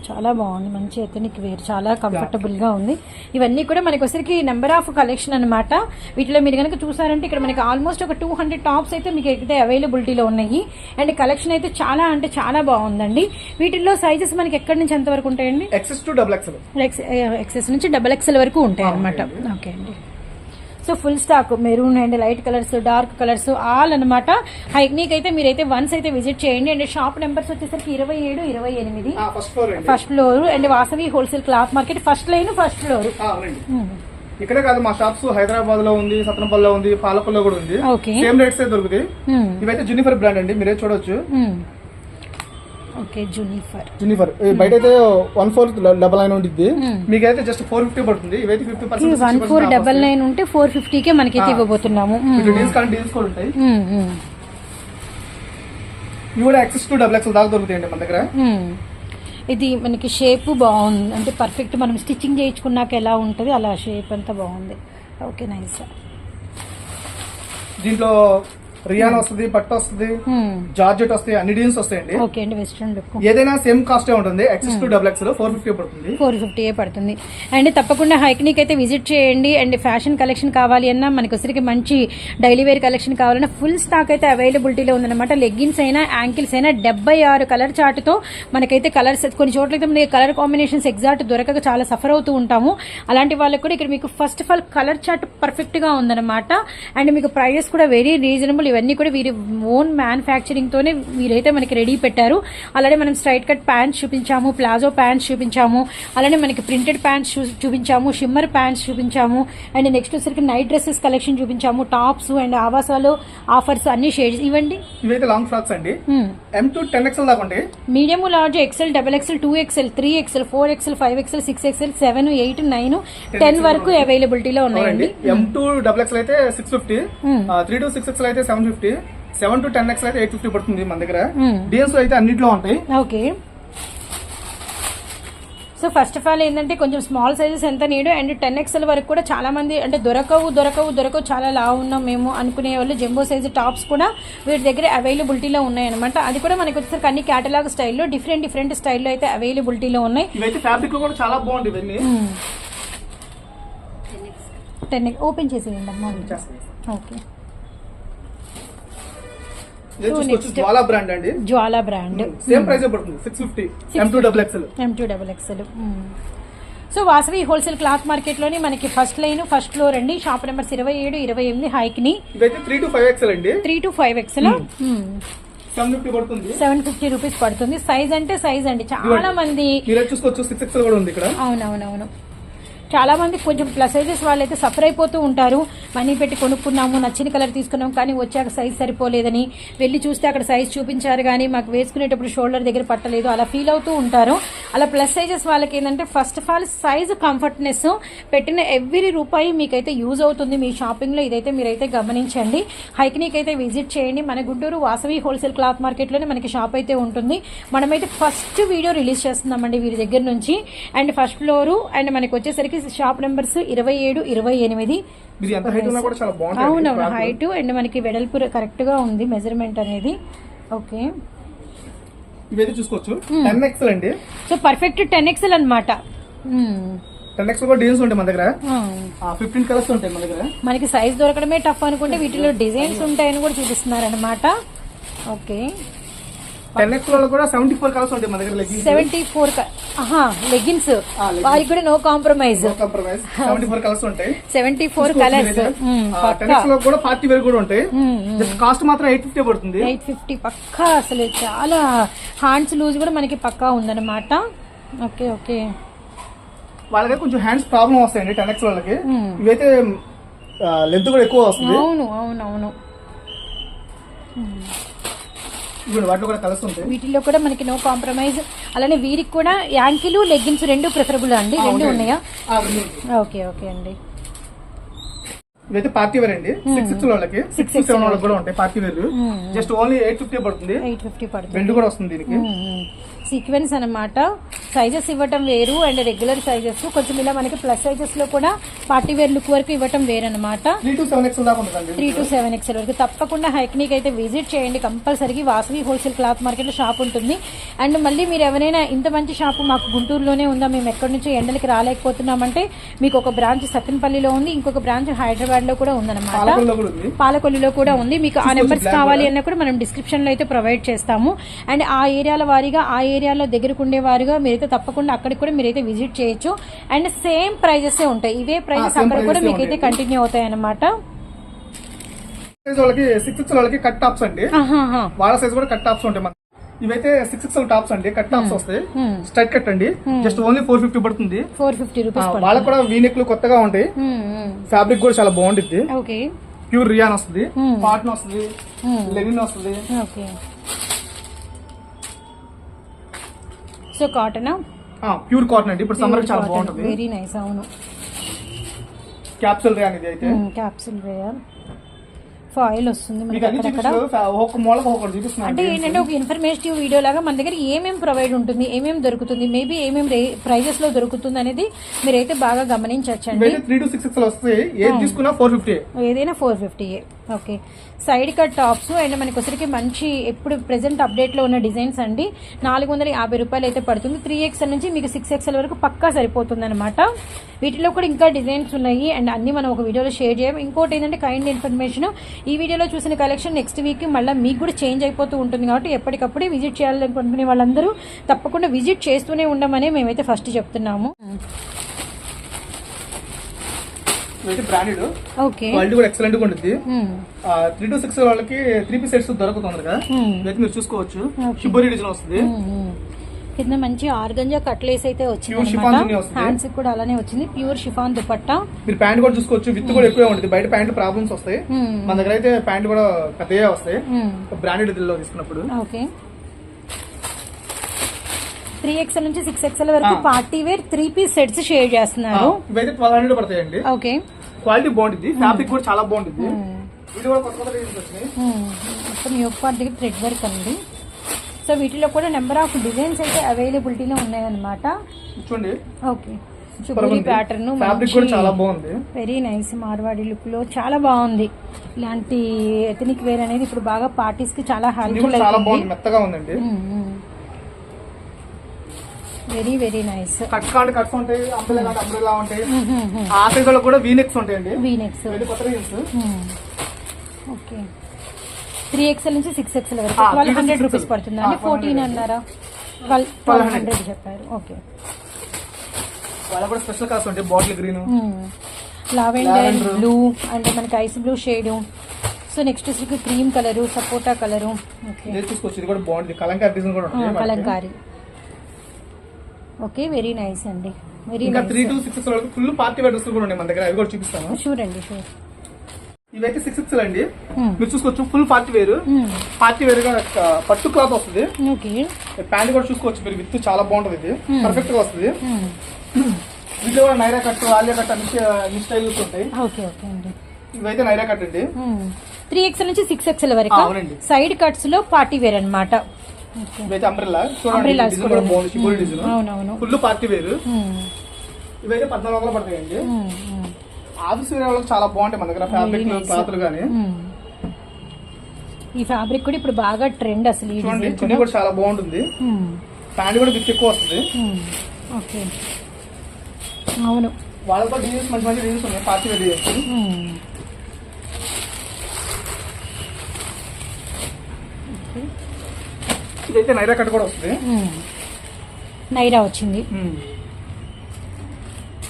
చాలా బాగుంది మంచి ఎథనిక్ వేర్ చాలా కంఫర్టబుల్గా ఉంది. ఇవన్నీ కూడా మనకి వచ్చరికి నెంబర్ ఆఫ్ కలెక్షన్ అన్నమాట. వీటిలో మీరు కనుక చూసారంటే ఇక్కడ మనకి ఆల్మోస్ట్ ఒక టూ హండ్రెడ్ టాప్స్ అయితే మీకు అయితే అవైలబిలిటీలో ఉన్నాయి. అండ్ కలెక్షన్ అయితే చాలా అంటే చాలా బాగుందండి. వీటిల్లో సైజెస్ మనకి ఎక్కడి నుంచి ఎంత వరకు ఉంటాయండి XS to double X XS నుంచి డబల్ ఎక్స్ఎల్ వరకు ఉంటాయి అనమాట ఓకే అండి. So full stock maroon and light colours dark colours all అనమాట హైక్నీక్ అయితే మీరైతే వన్స్ అయితే విజిట్ చేయండి. అండ్ షాప్ నెంబర్స్ వచ్చేసరికి ఇరవై ఏడు ఇరవై ఎనిమిది. ఫస్ట్ ఫ్లోర్ అండి. First floor and Vasavi wholesale cloth market. First line first floor ఇక్కడే కాదు మా షాప్స్ హైదరాబాద్లో ఉంది సత్రంపల్లిలో ఉంది పాలకొల్లో కూడా ఉంది. సేమ్ రేట్స్ దొరుకుతాయి. ఇవైతే జునిఫర్ బ్రాండ్ అండి మీరే చూడొచ్చు. ఓకే జూనిఫర్. జునిఫర్. బయట అయితే వన్ ఫోర్ డబల్ నైన్ ఉంటుంది మీకైతే జస్ట్ ఫోర్ ఫిఫ్టీ పడుతుంది. ఇవైతే fifty percent one four double nine ఉంటే ఫోర్ ఫిఫ్టీకే మనకైతే ఇవ్వబోతున్నాము. డీల్స్ డీల్స్ కూడా ఉంటాయి. ఇవి కూడా ఎక్సెస్ టు డబల్ ఎక్స్ దాకా దొరుకుతాయండి మన దగ్గర. ఇది మనకి షేప్ బాగుంది. అంటే పర్ఫెక్ట్ మనం స్టిచ్చింగ్ చేయించుకున్నాక ఎలా ఉంటుంది అలా షేప్ అంతా బాగుంది. ఓకే నైస్ దీంట్లో రియాన్ వస్తుంది పట్టు వస్తుంది జార్జెట్ వస్తాయి అన్ని డీల్స్ వస్తాయండి. ఓకే అండి వెస్ట్రన్ లుక్. ఏదైనా సేమ్ కాస్టే ఉంటుంది XS to double X four fifty పడుతుంది. ఫోర్ ఫిఫ్టీ పడుతుంది. అండ్ తప్పకుండా హైక్నిక్ అయితే విజిట్ చేయండి. అండ్ ఫ్యాషన్ కలెక్షన్ కావాలి అన్నా మనకి వచ్చరికి మంచి డైలీ వేర్ కలెక్షన్ కావాలన్నా ఫుల్ స్టాక్ అయితే అవైలబిలిటీలో ఉందన్నమాట. లెగ్గిన్స్ అయినా యాంకిల్స్ అయినా డెబ్బై ఆరు కలర్ చార్ట్తో మనకైతే కలర్స్ కొన్ని చోట్ల అయితే మనకి కలర్ కాంబినేషన్స్ ఎగ్జాక్ట్ దొరకక చాలా సఫర్ అవుతూ ఉంటాము. అలాంటి వాళ్ళకి కూడా ఇక్కడ మీకు first of all colour chart పర్ఫెక్ట్గా ఉందన్నమాట. అండ్ మీకు ప్రైజెస్ కూడా వెరీ రీజనబుల్ ఇవన్నీ కూడా వీరి ఓన్ మ్యానుఫ్యాక్చరింగ్ తోనే వీరైతే మనకి రెడీ పెట్టారు. అలానే మనం స్ట్రైట్ కట్ ప్యాంట్స్ చూపించాము ప్లాజో ప్యాంట్స్ చూపించాము అలానే మనకి ప్రింటెడ్ ప్యాంట్స్ చూపించాము షిమ్మర్ ప్యాంట్స్ చూపించాము అండ్ నెక్స్ట్ వచ్చరికి నైట్ డ్రెస్సెస్ కలెక్షన్ చూపించాము టాప్స్ అండ్ ఆవాసాలు ఆఫర్స్ అన్ని షేడ్స్ ఇవ్వండి ఇవైతే లాంగ్ ఫ్రాక్స్ అండి. ఎం టు టెన్ ఎక్స్ఎల్ దాకా medium large XL double XL two XL three XL four XL five XL six XL seven eight nine ten వరకు అవైలబిలిటీలో ఉన్నాయండి. ఎం టు డబుల్ ఎక్స్ఎల్ అయితే six fifty three to six XL అయితే seven fifty seven to ten XL అయితే eight fifty పడుతుంది మన దగ్గర. డిఎన్స్ అయితే అన్నిట్లో ఉంటాయి. Okay. So first of all ఏంటంటే కొంచెం స్మాల్ సైజెస్ ఎంత నీడు అండ్ టెన్ ఎక్స్ఎల్ వరకు కూడా చాలా మంది అంటే దొరకవు దొరకవు దొరకవు చాలా లా ఉన్నాం మేము అనుకునే వాళ్ళు. జంబో సైజు టాప్స్ కూడా వీటి దగ్గర అవైలబిలిటీలో ఉన్నాయన్నమాట. అది కూడా మనకి వచ్చేసరికి అన్ని కేటలాగ్ స్టైల్లో డిఫరెంట్ డిఫరెంట్ స్టైల్లో అయితే అవైలబిలిటీలో ఉన్నాయి. ఫ్యాబ్రిక్ కూడా చాలా బాగుంది ఇవన్నీ. టెన్ ఓపెన్ చేసేయండి అమ్మా. ఓకే జ్వాలా బ్రాండ్ అండి. జ్వాలా బ్రాండ్ సేమ్ ప్రైస్ పడుతుంది six fifty M two double XL M two double XL so Vasavi wholesale cloth మార్కెట్లోని మనకి ఫస్ట్ లైన్ ఫస్ట్ ఫ్లోర్ అండి. షాప్ నెంబర్స్ ఇరవై ఏడు ఇరవై ఎనిమిది హైక్ని. త్రీ టు ఫైవ్ ఎక్స్ఎల్ అండి. Three to five XL seven fifty పడుతుంది. సెవెన్ ఫిఫ్టీ రూపీస్ పడుతుంది. సైజ్ అంటే సైజ్ అండి. చాలా మంది చూసుకోవచ్చు సిక్స్ ఎక్స్ఎల్ కూడా ఉంది ఇక్కడ. అవునవునవును. చాలా మంది కొంచెం ప్లస్ సైజెస్ వాళ్ళైతే సఫర్ అయిపోతూ ఉంటారు. మనీ పెట్టి కొనుక్కున్నాము నచ్చిన కలర్ తీసుకున్నాం కానీ వచ్చాక సైజ్ సరిపోలేదని వెళ్ళి చూస్తే అక్కడ సైజ్ చూపించారు కానీ మాకు వేసుకునేటప్పుడు షోల్డర్ దగ్గర పట్టలేదు. అలా ఫీల్ అవుతూ ఉంటారు. అలా ప్లస్ సైజెస్ వాళ్ళకి ఏంటంటే first of all size comfortness పెట్టిన ఎవ్రీ రూపాయి మీకైతే యూజ్ అవుతుంది. మీ షాపింగ్లో ఇదైతే మీరైతే గమనించండి. హైక్నీక్ అయితే విజిట్ చేయండి. మన గుంటూరు వాసవి హోల్సేల్ క్లాత్ మార్కెట్లోనే మనకి షాప్ అయితే ఉంటుంది. మనమైతే ఫస్ట్ వీడియో రిలీజ్ చేస్తున్నామండి వీరి దగ్గర నుంచి. అండ్ ఫస్ట్ ఫ్లోరు అండ్ మనకి వచ్చేసరికి షాప్ నెంబర్స్ ఇరవై ఏడు ఇరవై ఎనిమిది అవునవును హైట్ అండ్ మనకి వెడల్పు కరెక్ట్గా ఉంది మెజర్మెంట్ అనేది. ఓకే ఇవైతే చూసుకోవచ్చు. టెన్ ఎక్స్ఎల్ అండి. సో పర్ఫెక్ట్ టెన్ ఎక్స్ఎల్ అనమాట టెన్ ఎక్స్ఎల్ కూడా డిజైన్స్ ఉంటాయి మన దగ్గర. ఫిఫ్టీన్ కలర్స్ ఉంటాయి మన దగ్గర. మనకి సైజ్ దొరకడమే టఫ్ అనుకుంటే వీటిలో డిజైన్స్ ఉంటాయని కూడా చూపిస్తున్నారు అనమాట ఓకే టెన్ ఎక్స్ కూడా సెవెంటీ ఫోర్ కలర్స్ ఉంటాయి మన దగ్గర సెవెంటీ ఫోర్ లెగిన్స్. వారికి కూడా no compromise compromise seventy four colours ఉంటాయి. సెవెంటీ ఫోర్ కలర్స్లో కూడా పార్టీ వేర్ కూడా ఉంటాయి. కాస్ట్ మాత్రం ఎయిట్ ఫిఫ్టీ పడుతుంది. ఎయిట్ ఫిఫ్టీ పక్కా అసలు. చాలా హ్యాండ్స్ లూజ్ కూడా మనకి పక్కా ఉందన్నమాట. Okay okay. వాళ్ళకి కొంచెం హ్యాండ్స్ ప్రాబ్లం వస్తాయండి టెన్ ఎక్స్ వాళ్ళకి. ఇవైతే లెంత్ కూడా ఎక్కువ వస్తుంది. అవును అవును అవును. వాటిలో కూడా కలర్స్ ఉంటాయి. వీటిలో కూడా మనకి నో కాంప్రమైజ్ అలానే వీరికి కూడా యాంకిల్ లెగ్గిన్స్ రెండు ప్రిఫరబుల్ అండి. రెండు ఉన్నాయా. ఓకే ఓకే అండి. ఇవైతే పార్టీ వేర్ అండి. సిక్స్ సిక్స్ వాళ్ళకి. సిక్స్ సెవెన్ వాళ్ళకి కూడా ఉంటాయి party wear just only eight fifty పడుతుంది. ఎయిట్ ఫిఫ్టీ పడుతుంది. రెండు కూడా వస్తుంది దీనికి. సీక్వెన్స్ అన్నమాట. సైజెస్ ఇవ్వటం వేరు అండ్ రెగ్యులర్ సైజెస్ కొంచెం ఇలా మనకి ప్లస్ సైజెస్లో కూడా పార్టీ వేర్ లుక్ వరకు ఇవ్వటం వేరు అనమాట త్రీ టు సెవెన్ ఎక్స్ఎల్ వరకు. తప్పకుండా హైక్నీకి అయితే విజిట్ చేయండి. కంపల్సరీ వాసవి హోల్సేల్ క్లాత్ మార్కెట్లో షాప్ ఉంటుంది. అండ్ మళ్ళీ మీరు ఎవరైనా ఇంత మంచి షాపు మాకు గుంటూరులోనే ఉందా మేము ఎక్కడి నుంచి ఎండలకి రాలేకపోతున్నామంటే మీకు ఒక బ్రాంచ్ సత్తెనపల్లిలో ఉంది. ఇంకొక బ్రాంచ్ హైదరాబాద్లో కూడా ఉందన్నమాట. పాలకొల్లులో కూడా ఉంది. మీకు ఆ నెంబర్స్ కావాలి అన్న కూడా మనం డిస్క్రిప్షన్లో అయితే ప్రొవైడ్ చేస్తాము. అండ్ ఆ ఏరియాల వారీగా ఆ ఏరియాలో దగ్గరకు ఉండేవారుగా మీరైతే తప్పకుండా అక్కడికి కూడా మీరైతే విజిట్ చేయొచ్చు. అండ్ సేమ్ ప్రైజెస్ ఉంటాయి. ఇవే ప్రైజెస్ అక్కడ కూడా మీకైతే. కంటిన్యూ అవుతాయి అన్నమాట సైజ్ వాళ్ళకి సిక్స్ వాళ్ళకి కట్ టాప్స్ అండి. వాళ్ళ సైజ్ కూడా కట్ టాప్స్ ఉంటాయి. ఇవైతే సిక్స్ సిక్స్ టాప్స్ అండి. కట్ టాప్స్ వస్తాయి. స్ట్రైట్ కట్ అండి. జస్ట్ ఓన్లీ ఫోర్ ఫిఫ్టీ పడుతుంది. ఫోర్ ఫిఫ్టీ రూపీస్ వాళ్ళకి కూడా వీనెక్లు కొత్తగా ఉంటాయి. ఫ్యాబ్రిక్ కూడా చాలా బాగుంటుంది ఓకే. ప్యూర్ రియాన్ వస్తుంది. కాటన్ వస్తుంది. లెనిన్ వస్తుంది. So cotton? ప్యూర్ కాటన్ అండి. ఇప్పుడు సమ్మర్ చాలా బాగుంటుంది. వెరీ నైస్ అవును. క్యాప్సూల్ రియాన్ ఇది అయితే. క్యాప్సిల్ రేయర్ ఫాయిల్ వస్తుంది అంటే ఏంటంటే ఒక ఇన్ఫర్మేటివ్ వీడియో లాగా మన దగ్గర ఏమేమి ప్రొవైడ్ ఉంటుంది ఏమేమి దొరుకుతుంది మేబీ ఏమేమి ప్రైజెస్లో దొరుకుతుంది అనేది మీరైతే బాగా గమనించవచ్చండి ఇవైతే త్రీ టు సిక్స్ సిక్స్ వస్తాయి. ఏది తీసుకున్నా ఫోర్ ఫిఫ్టీ ఏదైనా four fifty okay side cut tops and మనకి వచ్చరికి మంచి ఎప్పుడు ప్రెసెంట్ అప్డేట్లో ఉన్న డిజైన్స్ అండి. నాలుగు వందల యాభై రూపాయలు అయితే పడుతుంది. త్రీ ఎక్స్ఎల్ నుంచి మీకు సిక్స్ ఎక్స్ఎల్ వరకు పక్కా సరిపోతుంది అనమాట వీటిలో కూడా ఇంకా డిజైన్స్ ఉన్నాయి అండ్ అన్ని మనం ఒక వీడియోలో షేర్ చేయం. ఇంకోటి ఏంటంటే కైండ్ ఇన్ఫర్మేషన్. ఈ వీడియోలో చూసిన కలెక్షన్ నెక్స్ట్ వీక్ మళ్ళీ మీకు కూడా చేంజ్ అయిపోతూ ఉంటుంది కాబట్టి ఎప్పటికప్పుడే విజిట్ చేయాలనుకుంటున్న వాళ్ళందరూ తప్పకుండా విజిట్ చేస్తూనే ఉండమని మేమైతే ఫస్ట్ చెప్తున్నాము. బ్రాండెడ్ ఓకే క్వాలిటీ కూడా ఎక్సలెంట్గా ఉంటుంది త్రీ టు సిక్స్ వాళ్ళకి త్రీ పీస్ సెట్స్ దొరుకుతుంది కదా. మీరు చూసుకోవచ్చు. షిబోరి డిజైన్ వస్తుంది. కింద మంచి ఆర్గంజా కట్లేస్ అయితే వచ్చింది. హ్యాండ్స్ కూడా అలానే వచ్చింది. Pure chiffon dupatta. మీరు ప్యాంట్ కూడా చూసుకోవచ్చు. విత్ కూడా ఎక్కువే ఉంటుంది బయట ప్యాంట్ ప్రాబ్లమ్స్ వస్తాయి. మన దగ్గర అయితే ప్యాంట్ కూడా పెద్దగా వస్తాయి. బ్రాండెడ్ ఇదిలో తీసుకున్నప్పుడు. ఓకే త్రీ ఎక్స్ఎల్ నుంచి సిక్స్ ఎక్స్ఎల్ వరకు party wear three piece sets share చేస్తున్నారు. ఇవైతే ట్వెల్వ్ హండ్రెడ్ పడతాయండి. ఓకే. క్వాలిటీ బాగుంటుంది. ఫ్యాబ్రిక్ కూడా చాలా బాగుంటుంది. వీటి కూడా కొత్త కొత్త డిజైన్స్ వచ్చినాయి. మొత్తం యోగ్ పార్ట్ దగ్గర థ్రెడ్ వర్క్ అండి. సో వీటిలో కూడా నెంబర్ ఆఫ్ డిజైన్స్ అయితే అవైలబిలిటీలో ఉన్నాయన్నమాట. చూడండి. ఓకే. చుబూరి ప్యాటర్న్ వెరీ నైస్ మార్వాడి లుక్లో చాలా బాగుంది. ఇలాంటి ఎథనిక్ వేర్ అనేది ఇప్పుడు బాగా పార్టీస్కి చాలా హెల్ప్ఫుల్ మెత్తగా ఉందండి. వెరీ వెరీ నైస్ కట్ కాంటే కట్స్ ఉంటాయి అంబ్రెలా ఉంటాయి. కూడా వీనెక్స్ ఉంటాయండి. వీనెక్స్ కొత్త ఓకే త్రీ ఎక్స్ఎల్ నుంచి సిక్స్ ఎక్స్ఎల్ వరకు. Twelve 3 to hundred 6XL. Rupees పడుతుంది అండి? ఫోర్టీన్ 1200. అన్నారా? ట్వెల్వ్ ట్వెల్వ్ హండ్రెడ్ చెప్పారు. ఓకే వాళ్ళ కూడా స్పెషల్ కలర్స్ ఉంటాయి bottle green lavender. Blue and మనకి ice blue shade so next వచ్చి క్రీమ్ కలరు సపోటా కలరు ఓకే ఇది చూసుకోవచ్చు ఇది కూడా బాగుంటుంది. కలంకారీ డిజైన్ కూడా కలంకారీ. ఓకే వెరీ నైస్ అండి. వెరీ ఇంకా త్రీ టు సిక్స్ వరకు ఫుల్ పార్టీ వేర్ డ్రెస్సులు కూడా ఉన్నాయి మన దగ్గర. అవి కూడా చూపిస్తాను. షూర్ అండి షూర్ ఇవైతే సిక్స్ సిక్స్ అండి మీరు చూసుకోవచ్చు full party wear Hmm. Party వేర్గా పట్టు క్లాత్ వస్తుంది. ఓకే ప్యాంట్ కూడా చూసుకోవచ్చు మీరు విత్ చాలా బాగుంటుంది ఇది. పర్ఫెక్ట్గా వస్తుంది. వీటిలో కూడా నైరా కట్ ఆలియా కట్ అన్ని అన్ని స్టైల్స్ ఉంటాయి. ఓకే ఓకే అండి. ఇవైతే నైరా కట్ అండి. త్రీ ఎక్స్ఎల్ నుంచి సిక్స్ ఎక్స్ఎల్ వరకు. సైడ్ కట్స్లో పార్టీ వేర్ అనమాట ఇవైతే అంబ్రెల్లా చూడండి అవునవును. Full party wear. ఇవైతే పద్నాలుగు వందలు పడతాయండి. ఆఫీస్ వేర్ వాళ్ళకి చాలా బాగుంటాయి మన దగ్గర ఫ్యాబ్రిక్. క్లాత్లు కానీ. ఈ ఫ్యాబ్రిక్ కూడా ఇప్పుడు బాగా ట్రెండ్ అసలు చున్నీ కూడా. చాలా బాగుంటుంది. ప్యాంట్ కూడా విత్ ఎక్కువ వస్తుంది. ఓకే. అవును. వాళ్ళకి కూడా డిజైన్స్ మంచి మంచి డిజైన్స్ ఉన్నాయి party wear designs Hmm. Okay ఇదైతే నైరా కట్ కూడా వస్తుంది. నైరా వచ్చింది.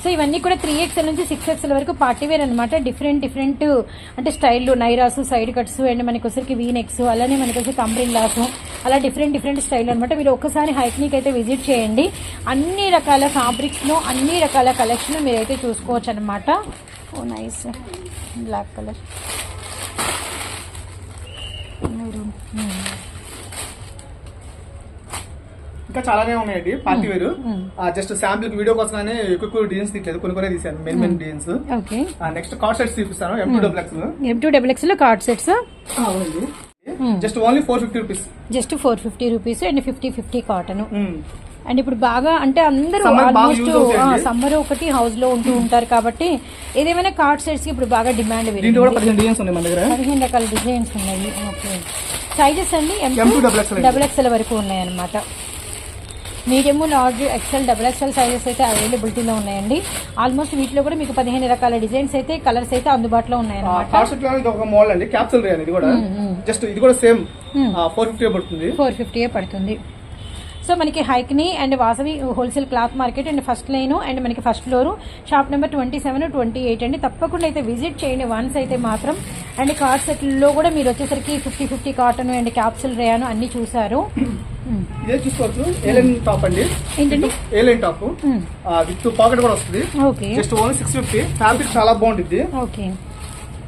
సో ఇవన్నీ కూడా త్రీ ఎక్స్ఎల్ నుంచి సిక్స్ ఎక్స్ఎల్ వరకు పార్టీ వేర్ అనమాట డిఫరెంట్ డిఫరెంట్ అంటే style Nairas side cuts and మనకి వచ్చరికి వీ నెక్స్ అలానే మనకి వచ్చి కంబ్రిల్లాస్ అలా డిఫరెంట్ డిఫరెంట్ స్టైల్ అనమాట మీరు ఒక్కసారి హైక్నిక్ అయితే విజిట్ చేయండి. అన్ని రకాల ఫ్యాబ్రిక్స్లో అన్ని రకాల కలెక్షన్ మీరైతే చూసుకోవచ్చు అనమాట ఓ నైస్ బ్లాక్ కలర్ ఇంకా చాలానే ఉన్నాయండి. పార్టీ వేరు. జస్ట్ శాంపుల్ వీడియో కోసమే ఎక్కువ ఎక్కువ డిజైన్స్ తీయలేదు కొన్ని కొన్ని తీసాను main main designs next cord sets చూపిస్తాను. M two double X M two double ఎక్స్లో cord sets just only four fifty rupees just four fifty rupees and fifty fifty cotton and ఇప్పుడు బాగా అంటే అందరూ ఆల్మోస్ట్. సమ్మర్ ఒకటి హౌస్లో ఉంటూ ఉంటారు కాబట్టి ఏదేమైనా కార్డ్ సెట్స్కి ఇప్పుడు బాగా డిమాండ్ పదిహేను రకాల డిజైన్స్ ఉన్నాయి. ఓకే సైజెస్ అండి ఎం M2 double XL అండి. డబుల్ ఎక్స్ఎల్ వరకు ఉన్నాయి అనమాట medium large XL double XL sizes అయితే అవైలబిలిటీలో ఉన్నాయండి. ఆల్మోస్ట్ వీటిలో కూడా మీకు పదిహేను రకాల డిజైన్స్ అయితే కలర్స్ అయితే అందుబాటులో ఉన్నాయన్నమాట. కార్డ్ సెట్లో ఇది ఒక మోడల్ అండి క్యాప్సూల్ రే ఇది కూడా. జస్ట్ ఇది కూడా సేమ్ ఫోర్ ఫిఫ్టీ పడుతుంది. ఫోర్ ఫిఫ్టీయే పడుతుంది. సో మనకి హైక్ని and Vasavi wholesale cloth market and first line and మనకి first floor. Shop number twenty seven twenty eight అండి. తప్పకుండా అయితే విజిట్ చేయండి వన్స్ అయితే మాత్రం. అండ్ కార్డ్ సెట్లో కూడా మీరు వచ్చేసరికి fifty fifty cotton and capsule rayon అన్ని చూసారు. ఇదే చూసుకోవచ్చు. ఏలైన్ టాప్ అండి. ఏంటండి? A-line top. విత్ పాకెట్ కూడా వస్తుంది. Okay. Just only six fifty fabric చాలా బాగుంటుంది. ఓకే.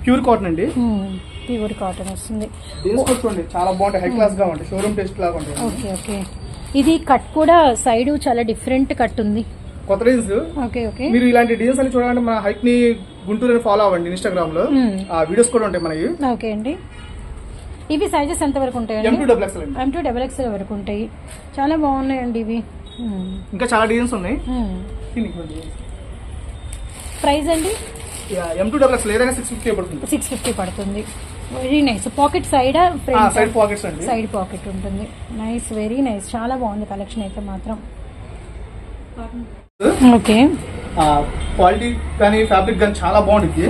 ప్యూర్ కాటన్ అండి. ప్యూర్ కాటన్ వస్తుంది. తీసుకోండి చాలా బాగుంటాయి. హై క్లాస్గా ఉంటాయి. షోరూమ్ టేస్ట్ లాగా ఉంటాయి. Okay okay. ఇది కట్ కూడా సైడ్ చాలా డిఫరెంట్ కట్ ఉంది. కొత్త డిజైన్స్ ఓకే ఓకే. మీరు ఇలాంటి డిజైన్స్ అని చూడాలంటే మన హైక్ని గుంటూరు ఫాలో అవ్వండి ఇన్స్టాగ్రామ్లో. ఆ వీడియోస్ కూడా ఉంటాయి మనకి ఓకే అండి. ఇవి సైజెస్ ఎంత వరకు ఎం ఉంటాయండి టూ డబుల్ ఎక్స్ఎల్ అండి. ఎం టూ డబల్ ఎక్స్ఎల్ వరకు ఉంటాయి. చాలా బాగున్నాయండి ఇవి. మ్మ్. ఇంకా చాలా డిజైన్స్ ఉన్నాయి. ప్రైస్ అండి? ఎం టూ డబుల్ ఎక్స్ఎల్ ఏదైనా సిక్స్ ఫిఫ్టీ పడుతుంది. సిక్స్ ఫిఫ్టీ పడుతుంది. Very nice pocket side side pockets అండి. సైడ్ పాకెట్ ఉంటుంది. నైస్ వెరీ నైస్ చాలా బాగుంది కలెక్షన్ అయితే మాత్రం. ఓకే క్వాలిటీ కానీ ఫ్యాబ్రిక్ కానీ చాలా బాగుంటుంది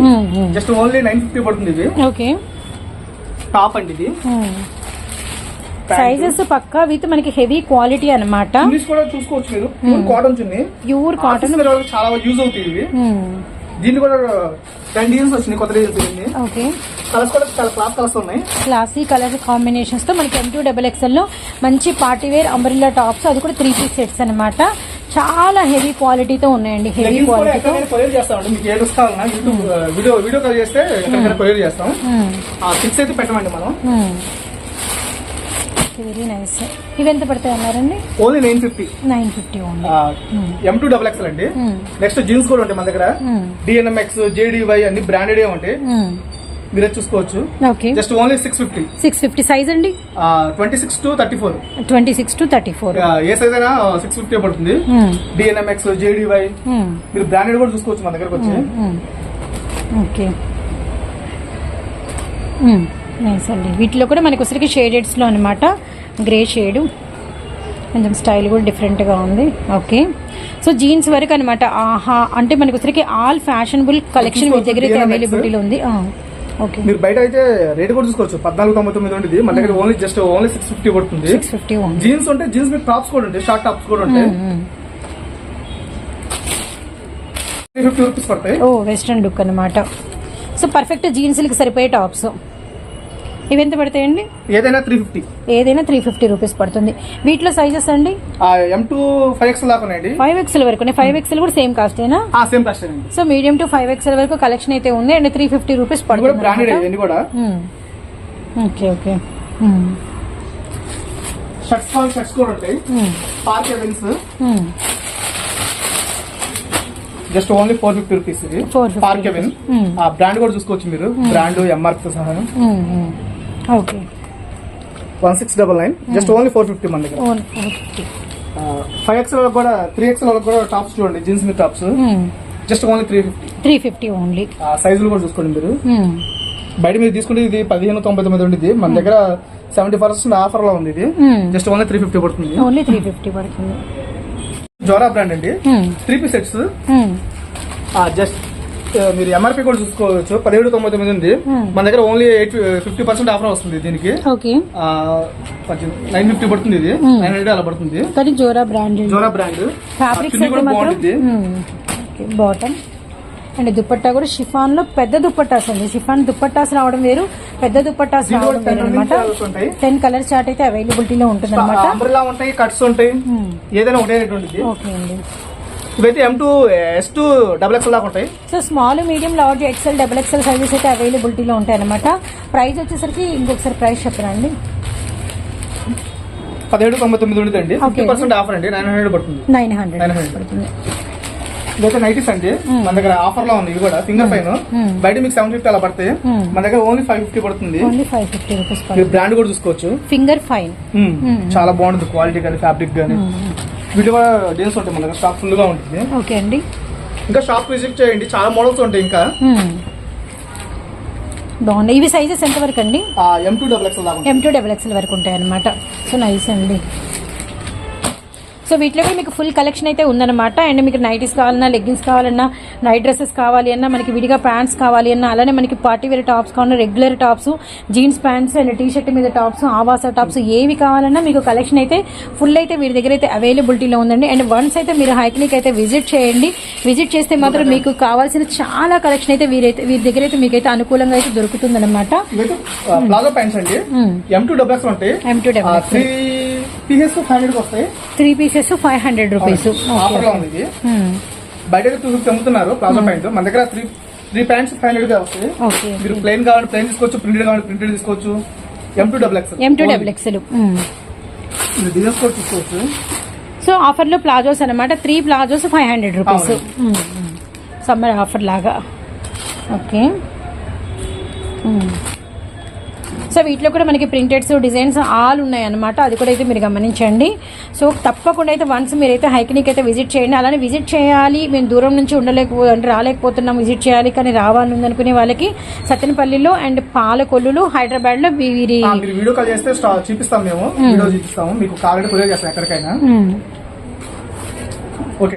జస్ట్ ఓన్లీ నైన్ ఫిఫ్టీ పడుతుంది ఇది. ఓకే టాప్ అండి ఇది. సైజెస్ పక్కా విత్ మనకి హెవీ క్వాలిటీ కూడా చూసుకోవచ్చు మీరు. ప్యూర్ కాటన్ చున్నీ ప్యూర్ కాటన్ చాలా యూజ్ అవుతాయి ఇవి. దీన్ని కూడా టెన్ డిజైన్స్ వచ్చినాయి కొత్త డిజైన్స్ ఓకే. కలర్స్ కూడా చాలా క్లాత్ కలర్స్ ఉన్నాయి. క్లాసీ కలర్ కాంబినేషన్స్తో మనకి ఎం టూ డబల్ ఎక్స్ఎల్లో మంచి పార్టీ వేర్ అంబ్రిల్లా టాప్స్ అది కూడా త్రీ పీస్ సెట్స్ అన్నమాట. చాలా హెవీ క్వాలిటీతో ఉన్నాయండి హెవీ క్వాలిటీతో కొరియర్ చేస్తామండి మీకు కావాలన్నా యూట్యూబ్ వీడియో వీడియో కాల్ చేస్తే ఎక్కడికైనా కొరియర్ చేస్తాం. ఆ సిక్స్ అయితే పెట్టమండి మనం. వెరీ నైస్ ఇవి ఎంత పడతాయి అన్నారండి? Only nine fifty nine fifty only. M two double XL అండి నెక్స్ట్ జీన్స్ కూడా ఉంటాయి మన దగ్గర. డిఎన్ఎంఎక్స్ జేడీవై అన్ని బ్రాండెడ్ ఉంటాయి. మీరే చూసుకోవచ్చు. Okay. Just only six fifty six fifty size అండి? Twenty six to thirty four twenty six to thirty four A size అయినా సిక్స్ ఫిఫ్టీ పడుతుంది. డిఎన్ఎంఎక్స్ జేడీవై మీరు బ్రాండెడ్ కూడా చూసుకోవచ్చు మన దగ్గరకు వచ్చి. ఓకే నైస్ అండి. వీటిలో కూడా మనకు వచ్చరికి షేడెడ్స్లో అనమాట గ్రే షేడు కొంచెం స్టైల్ కూడా డిఫరెంట్గా ఉంది. ఓకే సో జీన్స్ వరకు అనమాట ఆహా అంటే మనకు వచ్చరికి ఆల్ ఫ్యాషనబుల్ కలెక్షన్ మీ దగ్గర అయితే. అవైలబిలిటీలో ఉంది. మీరు బయట అయితే రేట్ కూడా చూసుకోవచ్చు. పద్నాలుగు తొంభై తొమ్మిది ఉంటుంది. మన దగ్గర only just only six fifty పడుతుంది జీన్స్ ఉంటే జీన్స్ మీద టాప్స్ కూడా ఉంటాయి. షార్ట్ టాప్స్ కూడా ఉంటాయి. ఫిఫ్టీ రూపీస్ పడతాయి. ఓ వెస్ట్రన్ లుక్ అనమాట సో పర్ఫెక్ట్ జీన్స్లకి సరిపోయే టాప్స్ ఇవి ఎంత పడతాయండి? ఏదైనా త్రీ ఫిఫ్టీ ఏదైనా త్రీ ఫిఫ్టీ రూపీస్ పడుతుంది. వీటిలో సైజెస్ అండి? ఎం టూ ఫైవ్ ఎక్స్ దాకా ఉన్నాయండి. ఫైవ్ ఎక్స్ఎల్ వరకు ఫైవ్ ఎక్స్ఎల్ కూడా సేమ్ కాస్టేనా ఆ సేమ్ కాస్ట్ అండి. So medium to five XL వరకు కలెక్షన్ అయితే ఉంది and three fifty rupees branded పడుతుంది ఇవన్నీ కూడా. ఓకే ఓకే షర్ట్స్ ఫాల్ షర్ట్స్ కూడా ఉంటాయి. Park Avenues just only four fifty rupees ఇది. 450 పార్క్ ఎవెన్ Hmm. ఆ బ్రాండ్ కూడా చూసుకోవచ్చు మీరు. బ్రాండ్ ఎంఆర్పి తో సహా. Okay. One six double nine. Just only four fifty మన దగ్గర ఫైవ్ ఎక్స్ వాళ్ళకి కూడా త్రీ ఎక్స్ వాళ్ళకి కూడా టాప్స్ చూడండి జీన్స్ మీద tops just only three fifty three fifty only సైజులు కూడా చూసుకోండి మీరు. బయట మీరు తీసుకుంటే ఇది పదిహేను తొంభై తొమ్మిది ఉండేది మన దగ్గర సెవెంటీ పర్సెంట్ ఆఫర్లో ఉంది ఇది జస్ట్ ఓన్లీ త్రీ ఫిఫ్టీ పడుతుంది. ఓన్లీ త్రీ ఫిఫ్టీ పడుతుంది. జోరా బ్రాండ్ అండి. త్రీ పీస్ సెట్స్ జస్ట్ మీరు ఎంఆర్పి కూడా చూసుకోవచ్చు. పదిహేడు తొంభై తొమ్మిది ఉంది. Hmm. మన దగ్గర only eight fifty percent offer వస్తుంది దీనికి. ఓకే. నైన్ ఫిఫ్టీ పడుతుంది ఇది. Hmm. నైన్ హండ్రెడ్ అలా పడుతుంది. కానీ జోరా బ్రాండెడ్ జోరా బ్రాండ్. అయితే కూడా బాగుంటుంది. బాటమ్ అండ్ దుపట్టా కూడా షిఫాన్లో పెద్ద దుపట్టాస్ అండి షిఫాన్ దుపట్టాస్ రావడం వేరు పెద్ద దుపట్టాస్ దీంట్లో రావడం వేరు అనమాట టెన్ కలర్ చార్ట్ అయితే అవైలబిలిటీలో ఉంటుంది అనమాట కట్స్ ఉంటాయి ఏదైనా ఒకటే ఓకే అండి. ఇవైతే M two S two double X దాకా ఉంటాయి. So small medium large XL double XL sizes అయితే అవైలబిలిటీలో ఉంటాయి అనమాట ప్రైస్ వచ్చేసరికి ఇంకొకసారి ప్రైస్ చెప్పరా అండి పదిహేడు తొంభై తొమ్మిది Okay. ఫిఫ్టీ పర్సెంట్ ఆఫర్ అండి. నైన్ హండ్రెడ్ పడుతుంది. నైన్ హండ్రెడ్ 900 పడుతుంది. ఇదైతే నైటీస్ అండి. మన దగ్గర ఆఫర్లో ఉంది ఇవి కూడా. ఫింగర్ పైన Hmm. బయట మీకు సెవెన్ ఫిఫ్టీ అలా పడతాయి. Hmm. మన దగ్గర ఓన్లీ ఫైవ్ ఫిఫ్టీ పడుతుంది. మీరు బ్రాండ్ కూడా చూసుకోవచ్చు. Finger fine Hmm. Hmm. చాలా బాగుంటుంది. క్వాలిటీ కానీ ఫ్యాబ్రిక్ కానీ. వీటి కూడా డీల్స్ ఉంటాయి మన దగ్గర స్టాక్ ఫుల్గా ఉంటుంది. ఓకే అండి. ఇంకా షాప్ విజిట్ చేయండి చాలా మోడల్స్ ఉంటాయి ఇంకా. బాగుంది ఇవి సైజెస్ ఎంత వరకు అండి? ఎం టూ డబుల్ ఎక్స్ దాకా ఉంటాయి. ఎం టూ డబల్ ఎక్స్ఎల్ వరకు ఉంటాయి అనమాట సో నైస్ అండి. సో వీటిలో కూడా మీకు ఫుల్ కలెక్షన్ అయితే ఉందన్నమాట. అండ్ మీకు నైటీస్ కావాలన్నా లెగ్గిన్స్ కావాలన్నా నైట్ డ్రెస్సెస్ కావాలి అన్నా మనకి విడిగా ప్యాంట్స్ కావాలి అన్నా అలానే మనకి పార్టీ వేర్ టాప్స్ కావాలన్నా regular tops jeans pants and T shirt మీద టాప్స్ ఆవాస టాప్స్ ఏవి కావాలన్నా మీకు కలెక్షన్ అయితే ఫుల్ అయితే వీరి దగ్గర అయితే అవైలబిలిటీలో ఉందండి. అండ్ వన్స్ అయితే మీరు హైక్నిక్ అయితే విజిట్ చేయండి. విజిట్ చేస్తే మాత్రం మీకు కావాల్సిన చాలా కలెక్షన్ అయితే వీరైతే వీరి దగ్గర అయితే మీకైతే అనుకూలంగా అయితే దొరుకుతుందన్నమాట. ఇవైతే ప్లాజో ప్యాంట్స్ అండి. ఎం టూ ఉంటాయి. పీసెస్ ఫైవ్ హండ్రెడ్ వస్తాయి? Three pieces five hundred rupees. ఆఫర్లో ఉంది ఇది. బయట టూ ఫిఫ్టీ అమ్ముతున్నారు ప్లాజో ప్యాంట్. మన దగ్గర త్రీ త్రీ ప్యాంట్స్ ఫైవ్ హండ్రెడ్గా వస్తాయి మీరు ప్లెయిన్ కావాలి ప్లెయిన్ తీసుకోవచ్చు ప్రింటెడ్ కావాలి ప్రింటెడ్ తీసుకోవచ్చు. M two double X M two double XL మీరు డిజైన్స్ కూడా తీసుకోవచ్చు. సో ఆఫర్లో ప్లాజోస్ అనమాట three palazzos five hundred rupees. Summer offer లాగా. ఓకే. సో వీటిలో కూడా మనకి ప్రింటెడ్స్ డిజైన్స్ ఆల్ ఉన్నాయి అనమాట అది కూడా అయితే మీరు గమనించండి. సో తప్పకుండా అయితే వన్స్ మీరైతే హైకినిక్ అయితే విజిట్ చేయండి. అలానే విజిట్ చేయాలి. మేము దూరం నుంచి ఉండలేకపో అంటే రాలేకపోతున్నాం విజిట్ చేయాలి కానీ రావాలని ఉందనుకునే వాళ్ళకి సత్తెనపల్లిలో అండ్ పాలకొల్లులు హైదరాబాద్లో వీరి మీరు వీడియో కాల్ చేస్తే చూపిస్తాం మేము. వీడియో చూపిస్తాము. మీకు కావాలంటే కొరియర్ చేస్తాం ఎక్కడికైనా.